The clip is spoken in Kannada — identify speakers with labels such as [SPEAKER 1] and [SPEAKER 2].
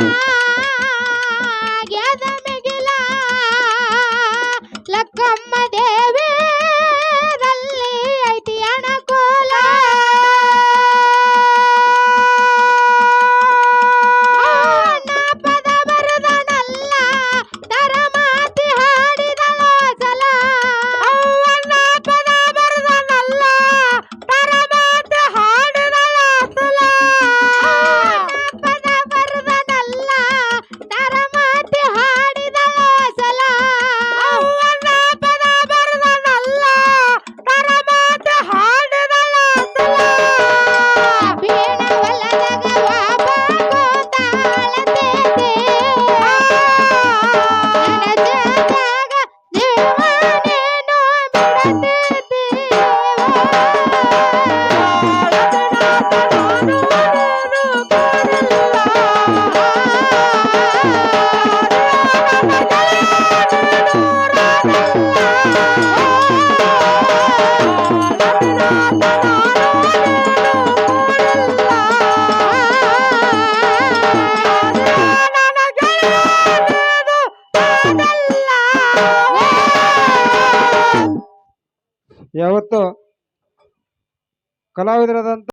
[SPEAKER 1] Thank.
[SPEAKER 2] ಯಾವತ್ತು ಕಲಾವಿದರಾದಂಥ